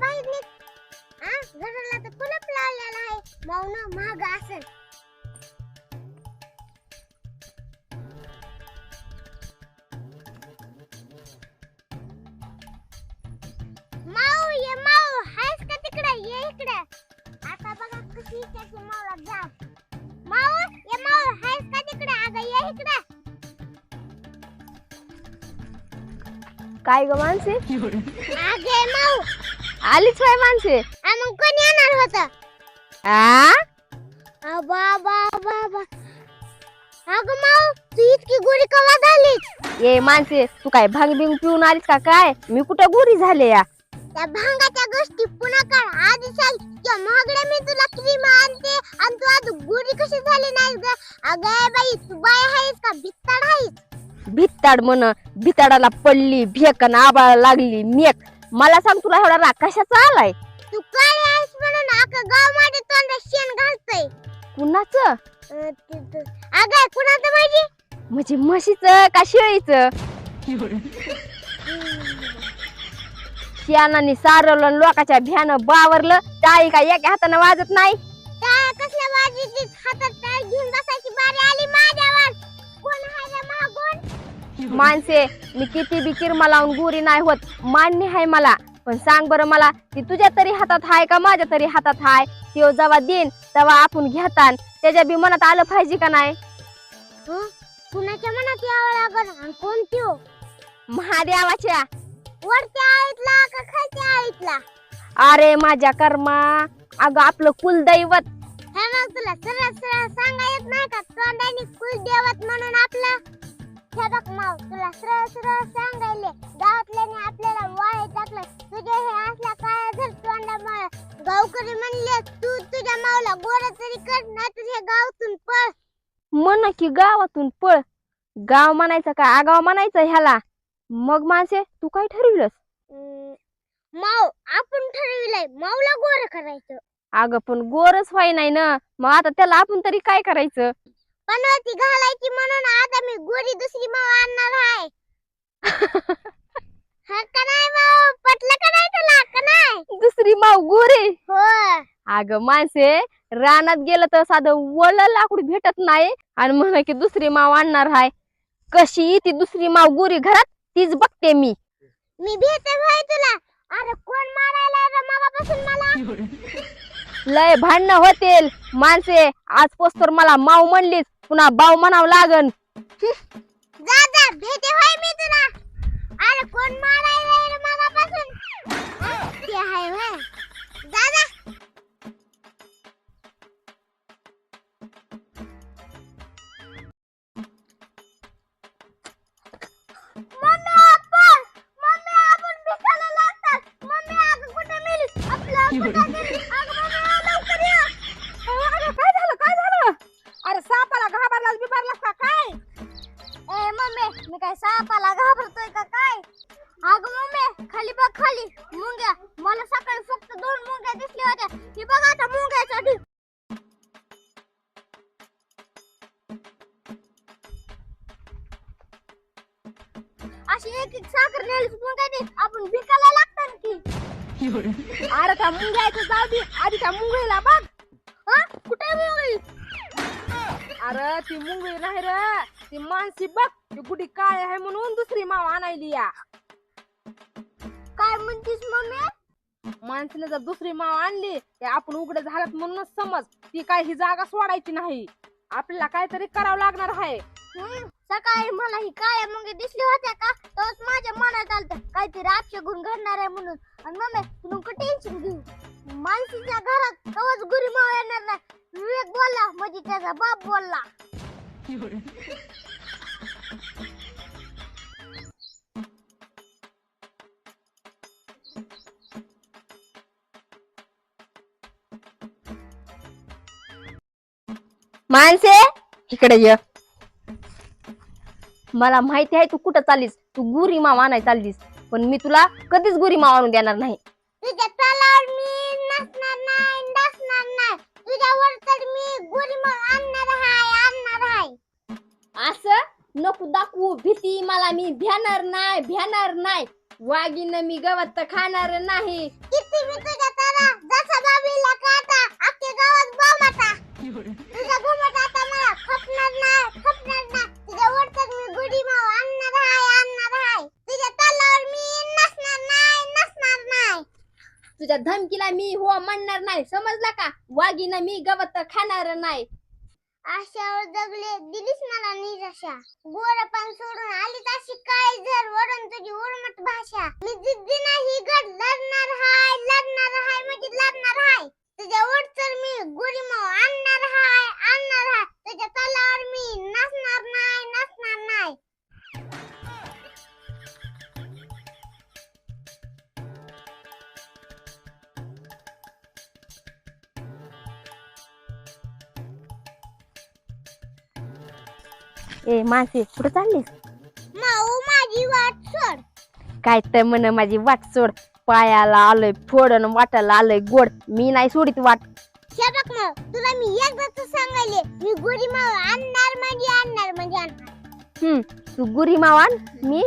बाहेर निघ हा घराला तर कुलप लावलेला आहे मौन महाग असेल माऊ ये माऊ हायस का तिकडे ये इकडे आता बघा कशी त्याची माऊला जाम माऊ ये माऊ हायस का तिकडे अगं ये इकडे काय ग माणसे अगे माऊ. आलीच काय माणसे. मग कोणी येणार होतं? आ? आ बाबा बाबा अगं माऊ तू इतकी गोरी कवा झाली? ये माणसे तू काय भांग बिंग पिऊन आलीस का काय? मी कुठं गोरी झाले या? त्या भांगाच्या गोष्टी पुन्हा काढ. आधी सांग त्या महागड्या मी तुला क्रीम आणते आणि तू आज गोरी कशी झाली नाही ग? अगं बाई तू बाय आहेस का भित्ताड आहेस? भित्ताड म्हण भिताडाला पडली भेकन आबाळा लागली मेक. मला सांग तुला एवढा राग कशाचा आलाय? तू काळी आहेस म्हणून अगं गाव माझ्या तोंडात शेण घालतय. कुणाच? अगं कुणाचं पाहिजे म्हणजे म्हशीच का शेळीच? शियानानी सारवलं आणि लोकाच्या भ्यानं बावरलं. टाळी काय एका हातानं वाजत नाही? त्या कसल्या माणसे मी किती बी किरमा लावून गुरी नाही होत. मान्य आहे मला. पण सांग बरं मला ती तुझ्या तरी हातात हाय का माझ्या तरी हातात हाय? त्यो जेव्हा देईन तेव्हा आपण घेतान. त्याच्या बी मनात आलं पाहिजे का नाही? हं? कुणाच्या मनात यावं लागल आणि कोण त्यो महादेवाच्या. वरच्या आळीतला का खालच्या आळीतला अरे माझ्या कर्मा अगं आपलं कुलदैवत. हे मग तुला सरळ सरळ सांगा येत नाही का? तोंडाने कुल देवत म्हणून आपलं. हे बघ माव तुला सरळ सरळ सांगायले गावातल्याने आपल्याला वाळे टाकलं. तुझे हे असल्या काय जर तोंडामुळे गावकरी म्हणले तू तुझ्या मावला गोड तरी कर तर हे गावातून पळ. म्हण की गावातून पळ. गाव म्हणायचं का आगाव म्हणायचं ह्याला? मग माणसे तू काय ठरविलंस? माव आपण ठरविलंय मावला गोर करायचं. अगं पण गोरच व्हाय नाही ना. मग आता त्याला आपण तरी काय करायचं? पनवती घालायची म्हणून आता मी गोरी दुसरी माव आणणार आहे. हा का नाही माव पटलं का नाही तुला? का नाही? दुसरी माव गोरे? हो. अगं माणसे रानात गेलं तर साधं वळ लाकूड भेटत नाही आणि म्हण की दुसरी माव आणणार हाय कशी ती दुसरी माव गोरी घरात तीच बघते मी. मी भेटे भाई तुला. अरे कोण मारायला रे मागापासून मला? लय भांडणं होतील. माणसे आज पोस्तर मला माव म्हणलीच पुन्हा बाव म्हणावं लागन. जा जा भेटे भाई मी तुला. अरे कोण मारायला रे मागापासून ते जा जा. अरे त्या मुंग्याचं जाऊ दे. आधी त्या मुंगळीला बघ. हा? कुठे मुंगळी अरे ती मुंगळी नाही र. ती मानसी बघ. ती गुडी काय आहे म्हणून दुसरी माव आणायली या. काय म्हणतीस मम्मी? माणसाने जर दुसरी माव आणली ते आपण उघड झालं म्हणूनच समज. ती काय ही जागा सोडायची नाही. आपल्याला काहीतरी करावं लागणार आहे. सकाळी मला ही काळ्या मुंग्या दिसली होत्या का? तोच माझ्या मनात आलत. काहीतरी अपशगुन घडणार आहे म्हणून. आणि मम्मी तू नको टेन्शन घेऊ. मानसीच्या घरात कवच गुरी माव येणार नाही. विवेक बोलला म्हणजे त्याचा बाप बोलला. माणसे इकडे ये. मला माहिती आहे तू कुठं चाललीस? तू गुरी माव आणाय चाललीस. पण मी तुला कधीच गुरी माव आणून देणार नाही. तुझ्या तलावर मी नसणार नाही नसणार नाही. तुझ्यावर तर मी गुरी माव आणणार आहे आणणार आहे. असं? नको दाखवू. भीती मला मी भ्याणार नाही भ्याणार नाही. वाघीन मी गवत तर खाणार नाही. किती मी तुझ्या तारा जसा बाबीला काटा अख्ख्या गावात बामाटा तुझा घुमट आता मला खपणार नाही तुझ्या वरतच मी गुढी माव आणणार आहे तुझ्या तलावर मी नसणार नाही नसणार नाही तुझ्या धमकीला मी हो म्हणणार नाही. समजला का? वाघीन मी गवत खाणार नाही. आशावर जगले दिलीस मला निराशा गोर पण सोडून आली तशी काय जर वरून तुझी उर्मट भाषा. मी जिद्दी नाही गड लढणार हाय लढणार हाय म्हणजे लढणार हाय. तुझ्या ओटचर मी गुढी माव आणणार हाय आणणार हाय. तुझ्या तलावर मी नसणार नाही नसणार नाही. ए मासे कुठं चाललीस? माऊ माझी वाट सोड. काय तर म्हण माझी वाट सोड. पायाला आलोय फोडन वाटायला आलोय गोड. मी नाही सोडित वाट. हे बघ मग तुला मी एकदाच सांगायले मी गुढी माव आणणार म्हणजे आणणार म्हणजे आणणार. हम्म तू गुरी मावान मी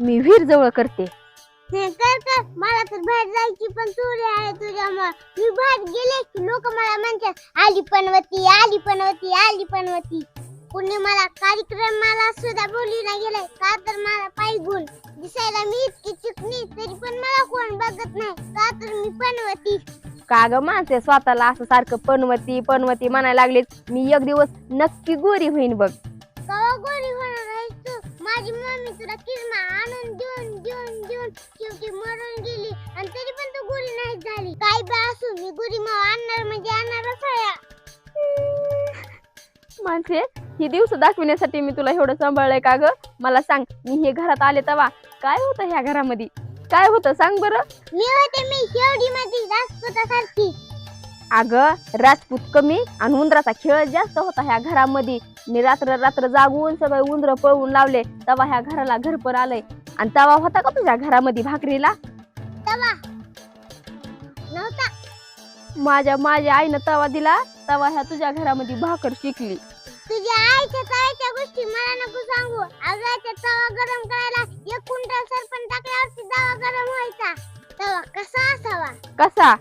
मी विहीर जवळ करते. हे कर कर. मला तर बाहेर जायची पण चोरी आहे तुझ्यामुळे मी बाहेर गेले की लोक मला म्हणतात आली पनवती आली पनवती आली पनवती कुणी मला कार्यक्रमाला सुद्धा बोलली नाही गेले का तर मला पाय गुण. दिसायला मी इतकी चिकणी तरी पण मला कोण बघत नाही. का तर मी पनवती. का ग माणसे स्वतःला असं सारखं पनवती पनवती म्हणायला लागलीस मी एक दिवस नक्की गोरी होईन बघ. कवा गोरी होणार आहेस तू? माझी मम्मी तुला किरमा आणून देऊन देऊन देऊन शेवटी मरून गेली. आणि तरी पण तू गोरी नाही झाली. काय बा असू मी गोरी मग आणणार म्हणजे आणणारच आहे. माणसे ही दिवस दाखविण्यासाठी मी तुला एवढं सांभाळलंय का ग? मला सांग मी हे घरात आले तेव्हा काय होतं ह्या घरामध्ये? काय होतं? सांग बरं. मी होते मी शेवटी मध्ये राजपुतासारखी. अगं राजपूत कमी आणि उंदराचा खेळ जास्त होता ह्या घरामध्ये. मी रात्र रात्र जागून सगळे उंदर पळवून लावले तेव्हा ह्या घराला घरपर आलंय. आणि तवा होता का तुझ्या घरामध्ये भाकरीला? तवा. नव्हता. माझ्या माझ्या आईनं तवा दिला तवा ह्या तुझ्या घरामध्ये भाकर शिकली. तुझ्या आईच्या तळ्याच्या गोष्टी मला नको सांगू. अगाच्या तवा गरम करायला एक क्विंटल सरपण टाकल्यावरती तवा गरम व्हायचा. तवा कसा असावा? कसा?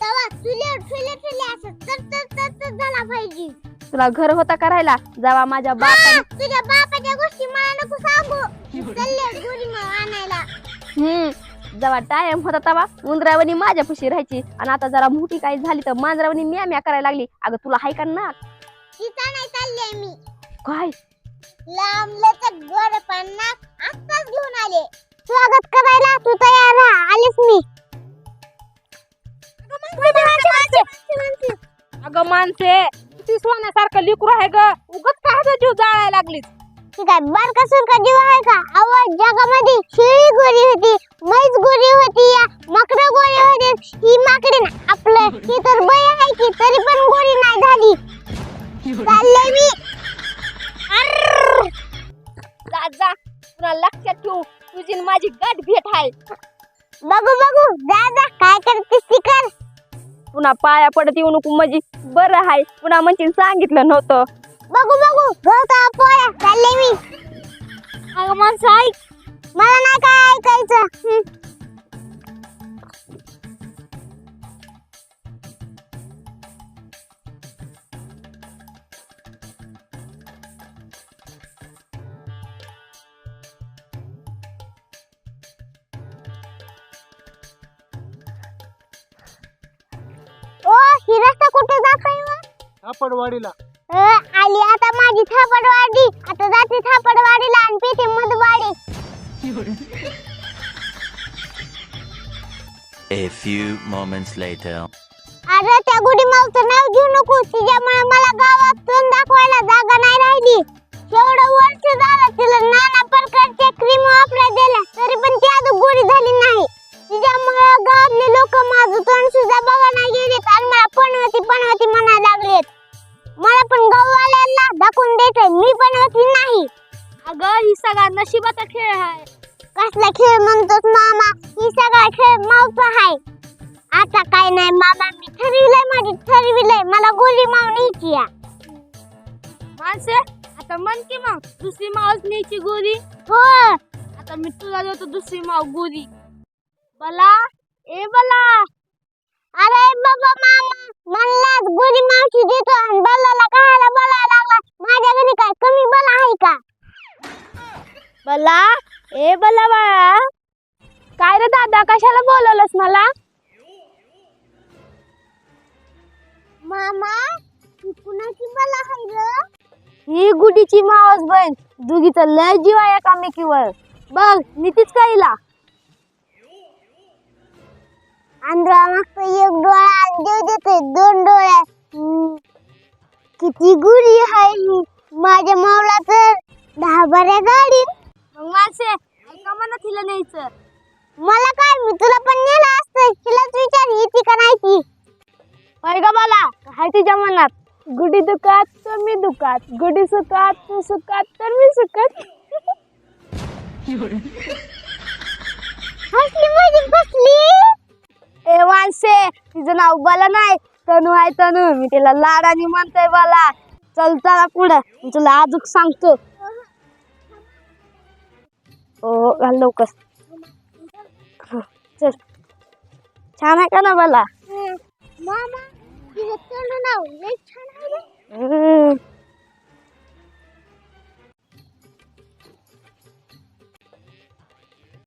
तवा चुलीवर ठुले ठुले असं तर तर तर तर झाला पाहिजे. तुला घर होता करायला जेव्हा माझ्या बापाने. हा, तुझ्या बापाच्या गोष्टी मला नको सांगू. चालले गुरी मग आणायला. हम्म जेव्हा टाइम होता तेव्हा उंदरावणी माझ्यापाशी राहायची. आणि आता जरा मोठी काही झाली तर मांजरावणी म्या म्या करायला लागली. अगं तुला हाय का ना तिचा नाही चालले मी. काय? लांब लचक गोड पन्नास आत्ताच घेऊन आले. स्वागत करायला तू तयार राहा. आलेच मी. अगं माणसे किती सोन्यासारखं लिकरू आहे ग. उगच काय ग जीव जाळायला लागलीस? ठीक आहे बारका सुरका जीव आहे का? आवाज जगामध्ये शेळी गोरी होती. पुन्हा पाया पडत येऊ नको म्हणजे बरं आहे पुन्हा म्हणशील सांगितलं नव्हतं. बघू बघू. गवता पोया. चालले मी. अगं माणसं ऐक. मला नाही काय ऐकायचं. कुठे जातोय व? थापडवाडीला. अ, आली आता माझी थापडवाडी. आता जाते थापडवाडीला आणि पिते मधवाडी. A few moments later. अरे त्या गुडी मावचं नाव घेऊ नको. तिच्यामुळे मला गावात तोंड दाखवायला जागा नाही राहिली. एवढं वर्ष झालं तिला नाना प्रकारच्या क्रीम वापरा दिल्या. तरी पण ती अजून गोडी झाली नाही. तिच्यामुळे गावातले लोक माझं तोंड सुद्धा बघा नाही गेलेत आणि मला पणवती पणवती म्हणायला लागलेत. मला पण गाववाल्यांना दाखवून द्यायचंय मी पणवती नाही. अगं ही सगळा नशिबाचा खेळ आहे कसला खेळ म्हणतोस मामा? ही सगळा खेळ मावचा आहे आता काय नाही मामा मी ठरविलंय माझी ठरविलंय. मला गोली माव न्यायची आहे. माणसे आता मन की मग दुसरी मावस न्यायची गोरी हो आता आता मी तुला देतो दुसरी माव गुरी बला? ए बला. अरे बाबा मामा म्हणलाच गुरी मावशी देतो आणि बल्लाला खायला बोलायला लागला. माझ्या घरी काय कमी बला आहे का? बला? ए बला बाळा. काय रे दादा कशाला बोलवलंस मला? मामा ही कुणाची बला आहे ग? ही गुडीची मावस बहीण. दुगीचं लय जीव आहे एकामेकीवर. बघ नीतीच काहीला आंधळा मागतो एक डोळा देव देतोय. दोन डोळ्या. किती गुरी आहे ही. माझ्या मावला तर दहा बऱ्या गाडी. मग माणसे ऐका म्हणा तिला न्यायचं. मला काय मी तुला पण नेलं असतं. तिलाच विचार येते का नाही ती? ग मला हाय तुझ्या मनात. गुडी दुखात तर मी दुखात. गुडी सुखात तू सुखात तर मी सुखात. हसली माझी फसली ए माणसे तिचं नाव बला नाही. तनू आहे तनू. मी तिला लाडानी म्हणतोय बला. चल चला पुढं. मी तुला अजून सांगतो. हो घाल लवकर. हं, चल. छान आहे का ना बला? मामा नाव छान आहे. हम्म,